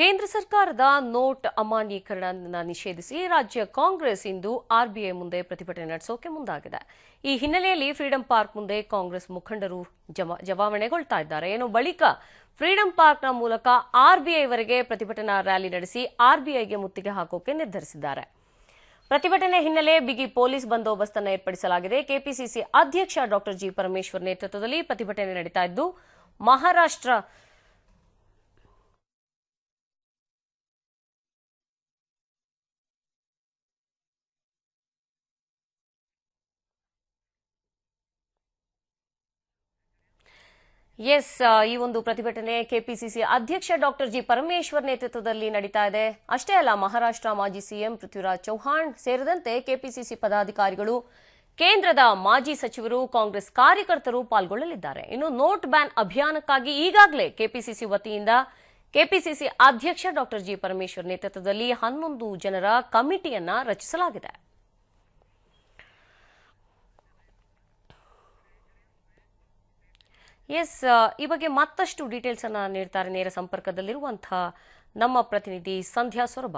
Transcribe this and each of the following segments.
ಕೇಂದ್ರ ಸರ್ಕಾರದ ನೋಟ್ ಅಮಾನ್ಯೀಕರಣ ನಿಷೇಧಿಸಿ ರಾಜ್ಯ ಕಾಂಗ್ರೆಸ್ ಇಂದು ಆರ್ಬಿಐ ಮುಂದೆ ಪ್ರತಿಭಟನೆ ನಡೆಸೋಕೆ ಮುಂದಾಗಿದೆ. ಈ ಹಿನ್ನೆಲೆಯಲ್ಲಿ ಫ್ರೀಡಂ ಪಾರ್ಕ್ ಮುಂದೆ ಕಾಂಗ್ರೆಸ್ ಮುಖಂಡರು ಜವಾಬಣೆಗೊಳ್ತಾ ಇದ್ದಾರೆ. ಏನು ಬಳಿಕ ಫ್ರೀಡಂ ಪಾರ್ಕ್ನ ಮೂಲಕ ಆರ್ಬಿಐವರೆಗೆ ಪ್ರತಿಭಟನಾ ರ್ಯಾಲಿ ನಡೆಸಿ ಆರ್ಬಿಐಗೆ ಮುತ್ತಿಗೆ ಹಾಕೋಕೆ ನಿರ್ಧರಿಸಿದ್ದಾರೆ. ಪ್ರತಿಭಟನೆ ಹಿನ್ನೆಲೆ ಬಿಗಿ ಪೊಲೀಸ್ ಬಂದೋಬಸ್ತ್ ಅನ್ನು ಏರ್ಪಡಿಸಲಾಗಿದೆ. ಕೆಪಿಸಿಸಿ ಅಧ್ಯಕ್ಷ ಡಾಕ್ಟರ್ ಜಿ ಪರಮೇಶ್ವರ್ ನೇತೃತ್ವದಲ್ಲಿ ಪ್ರತಿಭಟನೆ ನಡೀತಾ ಇದ್ದು, ಮಹಾರಾಷ್ಟ್ರ ಎಸ್ ಈ ಒಂದು ಪ್ರತಿಭಟನೆ ಕೆಪಿಸಿಸಿ ಅಧ್ಯಕ್ಷ ಡಾಕ್ಟರ್ ಜಿ ಪರಮೇಶ್ವರ್ ನೇತೃತ್ವದಲ್ಲಿ ನಡೀತಾ ಇದೆ. ಅಷ್ಟೇ ಅಲ್ಲ, ಮಹಾರಾಷ್ಟ್ರ ಮಾಜಿ ಸಿಎಂ ಪೃಥ್ವಿರಾಜ್ ಚೌಹಾಣ್ ಸೇರಿದಂತೆ ಕೆಪಿಸಿಸಿ ಪದಾಧಿಕಾರಿಗಳು, ಕೇಂದ್ರದ ಮಾಜಿ ಸಚಿವರು, ಕಾಂಗ್ರೆಸ್ ಕಾರ್ಯಕರ್ತರು ಪಾಲ್ಗೊಳ್ಳಲಿದ್ದಾರೆ. ಇನ್ನು ನೋಟ್ ಬ್ಯಾನ್ ಅಭಿಯಾನಕ್ಕಾಗಿ ಈಗಾಗಲೇ ಕೆಪಿಸಿಸಿ ವತಿಯಿಂದ ಕೆಪಿಸಿಸಿ ಅಧ್ಯಕ್ಷ ಡಾಕ್ಟರ್ ಜಿ ಪರಮೇಶ್ವರ್ ನೇತೃತ್ವದಲ್ಲಿ ಹನ್ನೊಂದು ಜನರ ಕಮಿಟಿಯನ್ನ ರಚಿಸಲಾಗಿದೆ. ಎಸ್ ಈ ಬಗ್ಗೆ ಮತ್ತಷ್ಟು ಡೀಟೇಲ್ಸ್ ಅನ್ನ ನೀಡ್ತಾರೆ ನೇರ ಸಂಪರ್ಕದಲ್ಲಿರುವಂತಹ ನಮ್ಮ ಪ್ರತಿನಿಧಿ ಸಂಧ್ಯಾ ಸೊರಬ.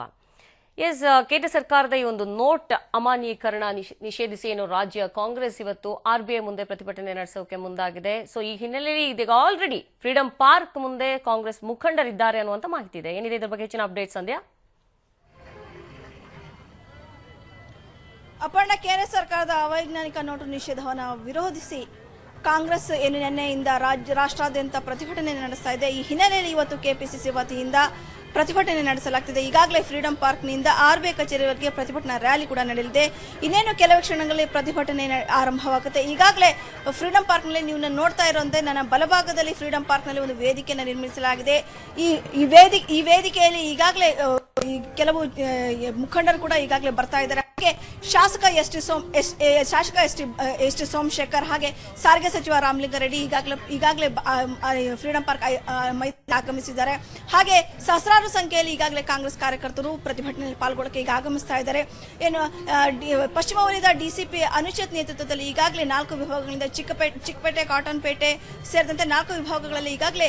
ಎಸ್ ಕೇಂದ್ರ ಸರ್ಕಾರದ ಈ ಒಂದು ನೋಟ್ ಅಮಾನ್ಯೀಕರಣ ನಿಷ್- ನಿಷೇಧಿಸಿ ಏನು ರಾಜ್ಯ ಕಾಂಗ್ರೆಸ್ ಇವತ್ತು ಆರ್ಬಿಐ ಮುಂದೆ ಪ್ರತಿಭಟನೆ ನಡೆಸೋಕೆ ಮುಂದಾಗಿದೆ. ಸೊ ಈ ಹಿನ್ನೆಲೆಯಲ್ಲಿ ಇದೀಗ ಆಲ್ರೆಡಿ ಫ್ರೀಡಂ ಪಾರ್ಕ್ ಮುಂದೆ ಕಾಂಗ್ರೆಸ್ ಮುಖಂಡರಿದ್ದಾರೆ ಅನ್ನುವಂತ ಮಾಹಿತಿ ಇದೆ. ಏನಿದೆ ಇದರ ಬಗ್ಗೆ ಹೆಚ್ಚಿನ ಅಪ್ಡೇಟ್ ಸಂಧ್ಯಾ? ಅಪರ್ಣ, ಕೇಂದ್ರ ಸರ್ಕಾರದ ಅವೈಜ್ಞಾನಿಕ ನೋಟು ನಿಷೇಧವನ್ನು ವಿರೋಧಿಸಿ ಕಾಂಗ್ರೆಸ್ ಏನು ನಿನ್ನೆಯಿಂದ ರಾಜ್ಯ ರಾಷ್ಟ್ರಾದ್ಯಂತ ಪ್ರತಿಭಟನೆ ನಡೆಸ್ತಾ ಇದೆ. ಈ ಹಿನ್ನೆಲೆಯಲ್ಲಿ ಇವತ್ತು ಕೆಪಿಸಿಸಿ ವತಿಯಿಂದ ಪ್ರತಿಭಟನೆ ನಡೆಸಲಾಗ್ತಿದೆ. ಈಗಾಗಲೇ ಫ್ರೀಡಂ ಪಾರ್ಕ್ನಿಂದ ಕಚೇರಿ ಕಚೇರಿವರೆಗೆ ಪ್ರತಿಭಟನಾ ರ್ಯಾಲಿ ಕೂಡ ನಡೆಯಲಿದೆ. ಇನ್ನೇನು ಕೆಲವು ಕ್ಷಣಗಳಲ್ಲಿ ಪ್ರತಿಭಟನೆ ಆರಂಭವಾಗುತ್ತೆ. ಈಗಾಗಲೇ ಫ್ರೀಡಂ ಪಾರ್ಕ್ನಲ್ಲಿ ನೀವು ನೋಡ್ತಾ ಇರುವಂತೆ ನನ್ನ ಬಲಭಾಗದಲ್ಲಿ ಫ್ರೀಡಂ ಪಾರ್ಕ್ನಲ್ಲಿ ಒಂದು ವೇದಿಕೆಯನ್ನು ನಿರ್ಮಿಸಲಾಗಿದೆ. ಈ ಈ ವೇದಿಕೆ ಈ ವೇದಿಕೆಯಲ್ಲಿ ಈಗಾಗಲೇ ಕೆಲವು ಮುಖಂಡರು ಕೂಡ ಈಗಾಗಲೇ ಬರ್ತಾ ಇದ್ದಾರೆ. ಹಾಗೆ ಶಾಸಕ ಎಸ್ ಟಿ ಸೋಮ್, ಎಸ್ ಶಾಸಕ S T S T Somashekar ಹಾಗೆ ಸಾರಿಗೆ ಸಚಿವ ರಾಮಲಿಂಗಾರೆಡ್ಡಿ ಈಗಾಗಲೇ ಈಗಾಗಲೇ ಫ್ರೀಡಂ ಪಾರ್ಕ್ ಆಗಮಿಸಿದ್ದಾರೆ. ಹಾಗೆ ಸಹಸ್ರಾರು ಸಂಖ್ಯೆಯಲ್ಲಿ ಈಗಾಗಲೇ ಕಾಂಗ್ರೆಸ್ ಕಾರ್ಯಕರ್ತರು ಪ್ರತಿಭಟನೆಯಲ್ಲಿ ಪಾಲ್ಗೊಳ್ಳಕ್ಕೆ ಈಗ ಆಗಮಿಸ್ತಾ ಇದ್ದಾರೆ. ಏನು ಪಶ್ಚಿಮ ವಲಯದ ಡಿಸಿಪಿ ಅನುಚಿತ್ ನೇತೃತ್ವದಲ್ಲಿ ಈಗಾಗಲೇ ನಾಲ್ಕು ವಿಭಾಗಗಳಿಂದ ಚಿಕ್ಕಪೇಟೆ ಚಿಕ್ಕಪೇಟೆ ಕಾಟನ್ ಪೇಟೆ ಸೇರಿದಂತೆ ನಾಲ್ಕು ವಿಭಾಗಗಳಲ್ಲಿ ಈಗಾಗಲೇ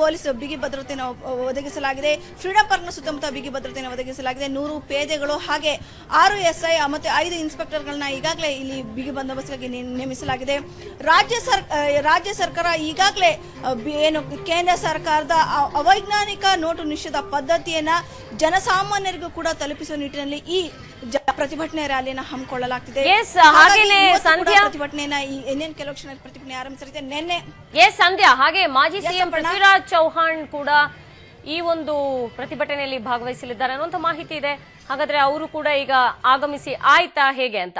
ಪೊಲೀಸ್ ಬಿಗಿ ಭದ್ರತೆಯನ್ನು ಒದಗಿಸಲಾಗಿದೆ. ಫ್ರೀಡಂ ಪಾರ್ಕ್ನ ಸುತ್ತಮುತ್ತ ಬಿಗಿ ಭದ್ರತೆಯನ್ನು ಒದಗಿಸಲಾಗಿದೆ. ನೂರು ಪೇದೆಗಳು ಹಾಗೆ ಆರು ಎಸ್ಐ ಮತ್ತೆ ಐದು ಇನ್ಸ್ಪೆಕ್ಟರ್ಗಳನ್ನ ಈಗಾಗಲೇ ಇಲ್ಲಿ ಬಿಗಿ ಬಂದೋಬಸ್ತ್ಗಾಗಿ ನೇಮಿಸಲಾಗಿದೆ. ರಾಜ್ಯ ಸರ್ ರಾಜ್ಯ ಸರ್ಕಾರ ಈಗಾಗಲೇ ಏನು ಕೇಂದ್ರ ಸರ್ಕಾರದ ಅವೈಜ್ಞಾನಿಕ ನೋಟು ನಿಷೇಧ ಪದ್ಧತಿಯನ್ನ ಜನಸಾಮಾನ್ಯರಿಗೂ ಕೂಡ ತಲುಪಿಸುವ ನಿಟ್ಟಿನಲ್ಲಿ ಈ ಪ್ರತಿಭಟನೆ ರ್ಯಾಲಿಯನ್ನ ಹಮ್ಮಿಕೊಳ್ಳಲಾಗ್ತಿದೆ. ಪ್ರತಿಭಟನೆಯನ್ನ ಇನ್ನೇನು ಕೆಲವು ಕ್ಷಣ ಪ್ರತಿಭಟನೆ ಆರಂಭಿಸಲಿದೆ. ನಿನ್ನೆ ಎಸ್ ಸಂಧ್ಯಾ ಹಾಗೆ ಮಾಜಿ ಸಿಎಂ. ಪೃಥ್ವಿರಾಜ್ ಚೌಹಾಣ್ ಕೂಡ ಈ ಒಂದು ಪ್ರತಿಭಟನೆಯಲ್ಲಿ ಭಾಗವಹಿಸಲಿದ್ದಾರೆ ಅನ್ನುವಂಥ ಮಾಹಿತಿ ಇದೆ. ಹಾಗಾದ್ರೆ ಅವರು ಕೂಡ ಈಗ ಆಗಮಿಸಿ ಆಯ್ತಾ ಹೇಗೆ ಅಂತ?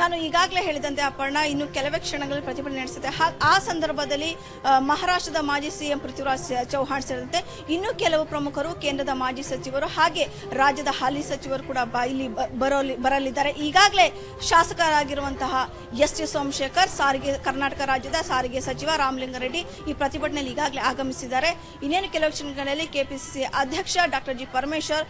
ನಾನು ಈಗಾಗಲೇ ಹೇಳಿದಂತೆ ಅಪರ್ಣ ಇನ್ನು ಕೆಲವೇ ಕ್ಷಣಗಳಲ್ಲಿ ಪ್ರತಿಭಟನೆ ನಡೆಸುತ್ತೆ. ಆ ಸಂದರ್ಭದಲ್ಲಿ ಮಹಾರಾಷ್ಟ್ರದ ಮಾಜಿ ಸಿಎಂ ಪೃಥ್ವಿರಾಜ್ ಚೌಹಾಣ್ ಸೇರಿದಂತೆ ಇನ್ನೂ ಕೆಲವು ಪ್ರಮುಖರು ಕೇಂದ್ರದ ಮಾಜಿ ಸಚಿವರು ಹಾಗೆ ರಾಜ್ಯದ ಹಾಲಿ ಸಚಿವರು ಕೂಡ ಇಲ್ಲಿ ಬರೋಲಿ ಬರಲಿದ್ದಾರೆ. ಈಗಾಗಲೇ ಶಾಸಕರಾಗಿರುವಂತಹ ಎಸ್ ಟಿ ಸೋಮಶೇಖರ್ ಸಾರಿಗೆ ಕರ್ನಾಟಕ ರಾಜ್ಯದ ಸಾರಿಗೆ ಸಚಿವ ರಾಮಲಿಂಗಾರೆಡ್ಡಿ ಈ ಪ್ರತಿಭಟನೆಯಲ್ಲಿ ಈಗಾಗಲೇ ಆಗಮಿಸಿದ್ದಾರೆ. ಇನ್ನೇನು ಕೆಲವು ಕ್ಷಣಗಳಲ್ಲಿ ಕೆಪಿಸಿಸಿ ಅಧ್ಯಕ್ಷ ಡಾಕ್ಟರ್ ಜಿ ಪರಮೇಶ್ವರ್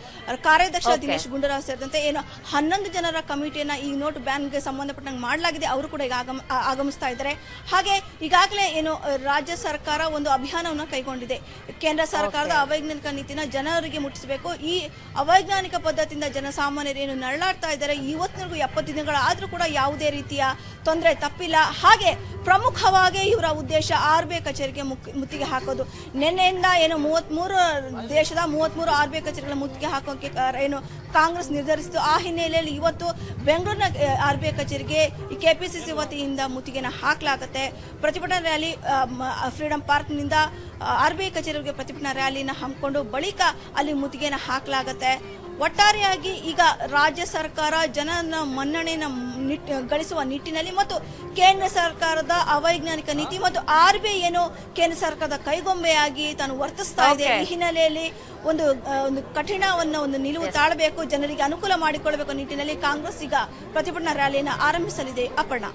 ಕಾರ್ಯಾಧ್ಯಕ್ಷ. ದಿನೇಶ್ ಗುಂಡೂರಾವ್ ಸೇರಿದಂತೆ ಏನು ಹನ್ನೊಂದು ಜನರ ಕಮಿಟಿಯನ್ನ ಈ ನೋಟ್ ಬ್ಯಾನ್ಗೆ ಸಂಬಂಧಪಟ್ಟಂಗೆ ಮಾಡಲಾಗಿದೆ. ಅವರು ಕೂಡ ಈಗ ಆಗಮ ಆಗಮಿಸ್ತಾ ಇದ್ದಾರೆ. ಹಾಗೆ ಈಗಾಗಲೇ ಏನು ರಾಜ್ಯ ಸರ್ಕಾರ ಒಂದು ಅಭಿಯಾನವನ್ನು ಕೈಗೊಂಡಿದೆ. ಕೇಂದ್ರ ಸರ್ಕಾರದ ಅವೈಜ್ಞಾನಿಕ ನೀತಿನ ಜನರಿಗೆ ಮುಟ್ಟಿಸಬೇಕು. ಈ ಅವೈಜ್ಞಾನಿಕ ಪದ್ಧತಿಯಿಂದ ಜನಸಾಮಾನ್ಯರು ಏನು ನರಳಾಡ್ತಾ ಇದ್ದಾರೆ ಇವತ್ತಿನವರೆಗೂ ಎಪ್ಪತ್ತು ದಿನಗಳಾದ್ರೂ ಕೂಡ ಯಾವುದೇ ರೀತಿಯ ತೊಂದರೆ ತಪ್ಪಿಲ್ಲ. ಹಾಗೆ ಪ್ರಮುಖವಾಗಿ ಇವರ ಉದ್ದೇಶ ಆರ್ ಬಿ ಐ ಕಚೇರಿಗೆ ಮುತ್ತಿಗೆ ಹಾಕೋದು. ನಿನ್ನೆಯಿಂದ ಏನು ಮೂವತ್ಮೂರು ದೇಶದ ಮೂವತ್ಮೂರು ಆರ್ ಬಿ ಐ ಕಚೇರಿಗಳ ಮುತ್ತಿಗೆ ಹಾಕೋಕೆ ಏನು ಕಾಂಗ್ರೆಸ್ ನಿರ್ಧರಿಸಿತು ಆ ಹಿನ್ನೆಲೆಯಲ್ಲಿ ಇವತ್ತು ಬೆಂಗಳೂರಿನ ಆರ್ ಬಿ ಐ ಕಚೇರಿಗೆ ಈ ಕೆಪಿಸಿಸಿ ವತಿಯಿಂದ ಮುತ್ತಿಗೆನ ಹಾಕಲಾಗುತ್ತೆ. ಪ್ರತಿಭಟನಾ ರ್ಯಾಲಿ ಫ್ರೀಡಂ ಪಾರ್ಕ್ನಿಂದ ಆರ್ ಬಿ ಐ ಕಚೇರಿಗೆ ಪ್ರತಿಭಟನಾ ರ್ಯಾಲಿನ ಹಮ್ಮಿಕೊಂಡು ಬಳಿಕ ಅಲ್ಲಿ ಮುತ್ತಿಗೆನ ಹಾಕಲಾಗುತ್ತೆ. ಒಟ್ಟಾರೆಯಾಗಿ ಈಗ ರಾಜ್ಯ ಸರ್ಕಾರ ಜನನ ಮನ್ನಣೆನ ನಿಟ್ ಗಳಿಸುವ ನಿಟ್ಟಿನಲ್ಲಿ ಮತ್ತು ಕೇಂದ್ರ ಸರ್ಕಾರದ ಅವೈಜ್ಞಾನಿಕ ನೀತಿ ಮತ್ತು ಆರ್ ಬಿ ಐ ಏನು ಕೇಂದ್ರ ಸರ್ಕಾರದ ಕೈಗೊಂಬೆಯಾಗಿ ತಾನು ವರ್ತಿಸ್ತಾ ಇದೆ. ಈ ಹಿನ್ನೆಲೆಯಲ್ಲಿ ಒಂದು ಒಂದು ಕಠಿಣವನ್ನ ಒಂದು ನಿಲುವು ತಾಳಬೇಕು ಜನರಿಗೆ ಅನುಕೂಲ ಮಾಡಿಕೊಳ್ಳಬೇಕು ನಿಟ್ಟಿನಲ್ಲಿ ಕಾಂಗ್ರೆಸ್ ಈಗ ಪ್ರತಿಭಟನಾ ರ್ಯಾಲಿಯನ್ನು ಆರಂಭಿಸಲಿದೆ. ಅಪರ್ಣ.